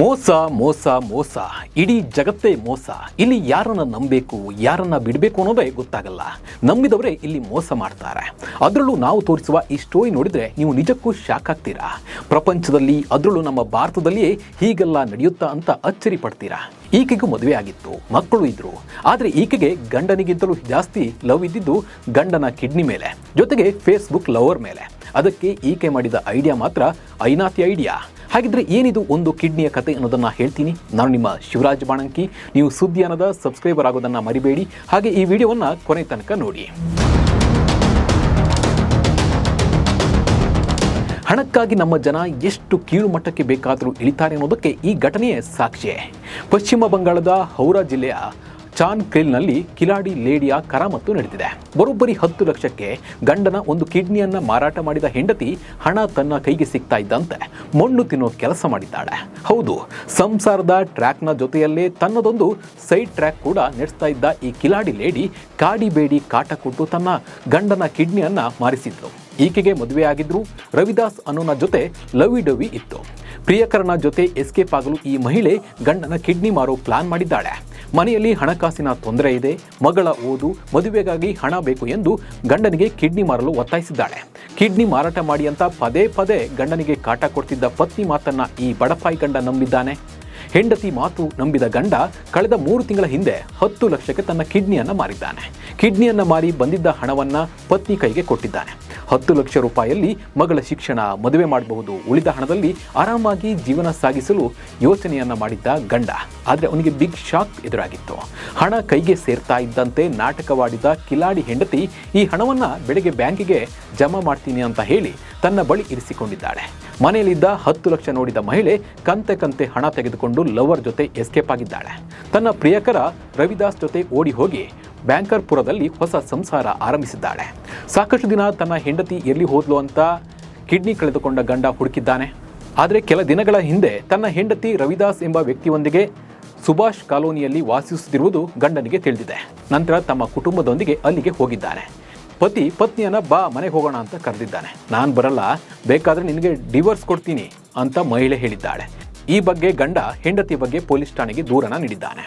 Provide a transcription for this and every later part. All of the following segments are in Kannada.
ಮೋಸ ಮೋಸ ಮೋಸ. ಇಡೀ ಜಗತ್ತೇ ಮೋಸ. ಇಲ್ಲಿ ಯಾರನ್ನ ನಂಬಬೇಕು, ಯಾರನ್ನ ಬಿಡಬೇಕು ಅನ್ನೋದೇ ಗೊತ್ತಾಗಲ್ಲ. ನಂಬಿದವರೇ ಇಲ್ಲಿ ಮೋಸ ಮಾಡ್ತಾರೆ. ಅದರಲ್ಲೂ ನಾವು ತೋರಿಸುವ ಈ ಸ್ಟೋರಿ ನೋಡಿದರೆ ನೀವು ನಿಜಕ್ಕೂ ಶಾಕ್ ಆಗ್ತೀರಾ? ಪ್ರಪಂಚದಲ್ಲಿ, ಅದರಲ್ಲೂ ನಮ್ಮ ಭಾರತದಲ್ಲಿಯೇ ಹೀಗೆಲ್ಲ ನಡೆಯುತ್ತಾ ಅಂತ ಅಚ್ಚರಿ ಪಡ್ತೀರಾ? ಈಕೆಗೂ ಮದುವೆ ಆಗಿತ್ತು, ಮಕ್ಕಳು ಇದ್ದರು ಆದರೆ ಈಕೆಗೆ ಗಂಡನಿಗಿಂತಲೂ ಜಾಸ್ತಿ ಲವ್ ಇದ್ದಿದ್ದು ಗಂಡನ ಕಿಡ್ನಿ ಮೇಲೆ. ಜೊತೆಗೆ ಫೇಸ್ಬುಕ್ ಲವರ್ ಮೇಲೆ. ಅದಕ್ಕೆ ಈಕೆ ಮಾಡಿದ ಐಡಿಯಾ ಮಾತ್ರ ಐನಾತಿ ಐಡಿಯಾ ಹಾಗಿದ್ರೆ ಏನಿದು ಒಂದು ಕಿಡ್ನಿಯ ಕತೆ ಅನ್ನೋದನ್ನು ಹೇಳ್ತೀನಿ. ನಾನು ನಿಮ್ಮ ಶಿವರಾಜ್ ಬಾಣಂಕಿ. ನೀವು ಸುದ್ದಿ ಅನ್ನದ ಸಬ್ಸ್ಕ್ರೈಬರ್ ಆಗೋದನ್ನು ಮರಿಬೇಡಿ. ಹಾಗೆ ಈ ವಿಡಿಯೋವನ್ನು ಕೊನೆ ತನಕ ನೋಡಿ. ಹಣಕ್ಕಾಗಿ ನಮ್ಮ ಜನ ಎಷ್ಟು ಕೀಳು ಮಟ್ಟಕ್ಕೆ ಬೇಕಾದರೂ ಇಳಿತಾರೆ ಅನ್ನೋದಕ್ಕೆ ಈ ಘಟನೆಯೇ ಸಾಕ್ಷಿ ಪಶ್ಚಿಮ ಬಂಗಾಳದ ಹೌರಾ ಜಿಲ್ಲೆಯ ಚಾನ್ ಕ್ರಿಲ್ನಲ್ಲಿ ಕಿಲಾಡಿ ಲೇಡಿಯ ಕರಾಮತ್ತು ನಡೆದಿದೆ ಬರೋಬ್ಬರಿ ಹತ್ತು ಲಕ್ಷಕ್ಕೆ ಗಂಡನ ಒಂದು ಕಿಡ್ನಿಯನ್ನ ಮಾರಾಟ ಮಾಡಿದ ಹೆಂಡತಿ ಹಣ ತನ್ನ ಕೈಗೆ ಸಿಗ್ತಾ ಇದ್ದಂತೆ ಮಣ್ಣು ತಿನ್ನೋ ಕೆಲಸ ಮಾಡಿದ್ದಾಳೆ. ಹೌದು, ಸಂಸಾರದ ಟ್ರ್ಯಾಕ್ನ ಜೊತೆಯಲ್ಲೇ ತನ್ನದೊಂದು ಸೈಡ್ ಟ್ರ್ಯಾಕ್ ಕೂಡ ನಡೆಸ್ತಾ ಇದ್ದ ಈ ಕಿಲಾಡಿ ಲೇಡಿ ಕಾಡಿ ಬೇಡಿ ಕಾಟ ಕೊಟ್ಟು ತನ್ನ ಗಂಡನ ಕಿಡ್ನಿಯನ್ನ ಮಾರಿಸಿದ್ಲು. ಈಕೆಗೆ ಮದುವೆ ಆಗಿದ್ರು ರವಿದಾಸ್ ಅನ್ನೋನ ಜೊತೆ ಲವಿ ಡವಿ ಇತ್ತು. ಪ್ರಿಯಕರನ ಜೊತೆ ಎಸ್ಕೇಪ್ ಆಗಲು ಈ ಮಹಿಳೆ ಗಂಡನ ಕಿಡ್ನಿ ಮಾರೋ ಪ್ಲಾನ್ ಮಾಡಿದ್ದಾಳೆ. ಮನೆಯಲ್ಲಿ ಹಣಕಾಸಿನ ತೊಂದರೆ ಇದೆ, ಮಗಳ ಓದು, ಮದುವೆಗಾಗಿ ಹಣ ಬೇಕು ಎಂದು ಗಂಡನಿಗೆ ಕಿಡ್ನಿ ಮಾರಲು ಒತ್ತಾಯಿಸಿದ್ದಾಳೆ. ಕಿಡ್ನಿ ಮಾರಾಟ ಮಾಡಿ ಅಂತ ಪದೇ ಪದೇ ಗಂಡನಿಗೆ ಕಾಟ ಕೊಡ್ತಿದ್ದ ಪತ್ನಿ ಮಾತನ್ನ ಈ ಬಡಪಾಯಿ ಗಂಡ ನಂಬಿದ್ದಾನೆ. ಹೆಂಡತಿ ಮಾತು ನಂಬಿದ ಗಂಡ ಕಳೆದ ಮೂರು ತಿಂಗಳ ಹಿಂದೆ ಹತ್ತು ಲಕ್ಷಕ್ಕೆ ತನ್ನ ಕಿಡ್ನಿಯನ್ನು ಮಾರಿದ್ದಾನೆ. ಕಿಡ್ನಿಯನ್ನು ಮಾರಿ ಬಂದಿದ್ದ ಹಣವನ್ನು ಪತ್ನಿ ಕೈಗೆ ಕೊಟ್ಟಿದ್ದಾನೆ. ಹತ್ತು ಲಕ್ಷ ರೂಪಾಯಿಯಲ್ಲಿ ಮಗಳ ಶಿಕ್ಷಣ ಮದುವೆ ಮಾಡಬಹುದು. ಉಳಿದ ಹಣದಲ್ಲಿ ಆರಾಮಾಗಿ ಜೀವನ ಸಾಗಿಸಲು ಯೋಚನೆಯನ್ನ ಮಾಡಿದ್ದ ಗಂಡ. ಆದರೆ ಅವನಿಗೆ ಬಿಗ್ ಶಾಕ್ ಎದುರಾಗಿತ್ತು. ಹಣ ಕೈಗೆ ಸೇರ್ತಾ ಇದ್ದಂತೆ ನಾಟಕವಾಡಿದ ಕಿಲಾಡಿ ಹೆಂಡತಿ ಈ ಹಣವನ್ನ ಬೆಳಗ್ಗೆ ಬ್ಯಾಂಕಿಗೆ ಜಮಾ ಮಾಡ್ತೀನಿ ಅಂತ ಹೇಳಿ ತನ್ನ ಬಳಿ ಇರಿಸಿಕೊಂಡಿದ್ದಾಳೆ. ಮನೆಯಲ್ಲಿದ್ದ ಹತ್ತು ಲಕ್ಷ ನೋಡಿದ ಮಹಿಳೆ ಕಂತೆ ಕಂತೆ ಹಣ ತೆಗೆದುಕೊಂಡು ಲವರ್ ಜೊತೆ ಎಸ್ಕೇಪ್ ಆಗಿದ್ದಾಳೆ. ತನ್ನ ಪ್ರಿಯಕರ ರವಿದಾಸ್ ಜೊತೆ ಓಡಿ ಹೋಗಿ ಬ್ಯಾಂಕರ್ಪುರದಲ್ಲಿ ಹೊಸ ಸಂಸಾರ ಆರಂಭಿಸಿದ್ದಾಳೆ. ಸಾಕಷ್ಟು ದಿನ ತನ್ನ ಹೆಂಡತಿ ಎಲ್ಲಿ ಹೋದ್ಲು ಅಂತ ಕಿಡ್ನಿ ಕಳೆದುಕೊಂಡ ಗಂಡ ಹುಡುಕಿದ್ದಾನೆ. ಆದರೆ ಕೆಲ ದಿನಗಳ ಹಿಂದೆ ತನ್ನ ಹೆಂಡತಿ ರವಿದಾಸ್ ಎಂಬ ವ್ಯಕ್ತಿಯೊಂದಿಗೆ ಸುಭಾಷ್ ಕಾಲೋನಿಯಲ್ಲಿ ವಾಸಿಸುತ್ತಿರುವುದು ಗಂಡನಿಗೆ ತಿಳಿದಿದೆ. ನಂತರ ತಮ್ಮ ಕುಟುಂಬದೊಂದಿಗೆ ಅಲ್ಲಿಗೆ ಹೋಗಿದ್ದಾರೆ ಪತಿ, ಪತ್ನಿಯನ್ನ ಬಾ, ಮನೆಗೆ ಹೋಗೋಣ ಅಂತ ಕರೆದಿದ್ದಾನೆ. ನಾನು ಬರಲ್ಲ, ಬೇಕಾದರೆ ನಿನಗೆ ಡಿವೋರ್ಸ್ ಕೊಡ್ತೀನಿ ಅಂತ ಮಹಿಳೆ ಹೇಳಿದ್ದಾಳೆ. ಈ ಬಗ್ಗೆ ಗಂಡ ಹೆಂಡತಿ ಬಗ್ಗೆ ಪೊಲೀಸ್ ಠಾಣೆಗೆ ದೂರನ ನೀಡಿದ್ದಾನೆ.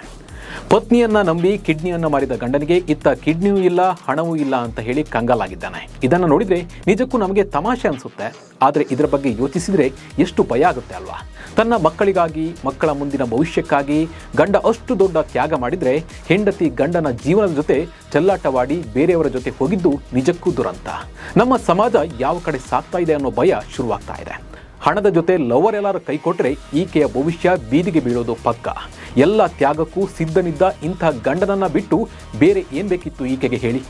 ಪತ್ನಿಯನ್ನ ನಂಬಿ ಕಿಡ್ನಿಯನ್ನ ಮಾಡಿದ ಗಂಡನಿಗೆ, ಇತ್ತ ಕಿಡ್ನಿಯೂ ಇಲ್ಲ, ಹಣವೂ ಇಲ್ಲ ಅಂತ ಹೇಳಿ ಕಂಗಾಲಾಗಿದ್ದಾನೆ. ಇದನ್ನು ನೋಡಿದ್ರೆ ನಿಜಕ್ಕೂ ನಮಗೆ ತಮಾಷೆ ಅನಿಸುತ್ತೆ. ಆದರೆ ಇದರ ಬಗ್ಗೆ ಯೋಚಿಸಿದರೆ ಎಷ್ಟು ಭಯ ಆಗುತ್ತೆ ಅಲ್ವಾ? ತನ್ನ ಮಕ್ಕಳಿಗಾಗಿ, ಮಕ್ಕಳ ಮುಂದಿನ ಭವಿಷ್ಯಕ್ಕಾಗಿ ಗಂಡ ಅಷ್ಟು ದೊಡ್ಡ ತ್ಯಾಗ ಮಾಡಿದರೆ ಹೆಂಡತಿ ಗಂಡನ ಜೀವನದ ಜೊತೆ ಚೆಲ್ಲಾಟವಾಡಿ ಬೇರೆಯವರ ಜೊತೆ ಹೋಗಿದ್ದು ನಿಜಕ್ಕೂ ದುರಂತ. ನಮ್ಮ ಸಮಾಜ ಯಾವ ಕಡೆ ಸಾಗ್ತಾ ಇದೆ ಅನ್ನೋ ಭಯ ಶುರುವಾಗ್ತಾ ಇದೆ. ಹಣದ ಜೊತೆ ಲವರ್ ಎಲ್ಲರೂ ಕೈ ಕೊಟ್ಟರೆ ಈಕೆಯ ಭವಿಷ್ಯ ಬೀದಿಗೆ ಬೀಳೋದು ಪಕ್ಕ. ಎಲ್ಲ ತ್ಯಾಗಕ್ಕೂ ಸಿದ್ಧನಿದ್ದ ಇಂಥ ಗಂಡನನ್ನ ಬಿಟ್ಟು ಬೇರೆ ಏನ್ ಬೇಕಿತ್ತು ಈಕೆಗೆ ಹೇಳಿ?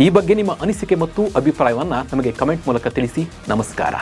ಈ ಬಗ್ಗೆ ನಿಮ್ಮ ಅನಿಸಿಕೆ ಮತ್ತು ಅಭಿಪ್ರಾಯವನ್ನು ನಮಗೆ ಕಮೆಂಟ್ ಮೂಲಕ ತಿಳಿಸಿ. ನಮಸ್ಕಾರ.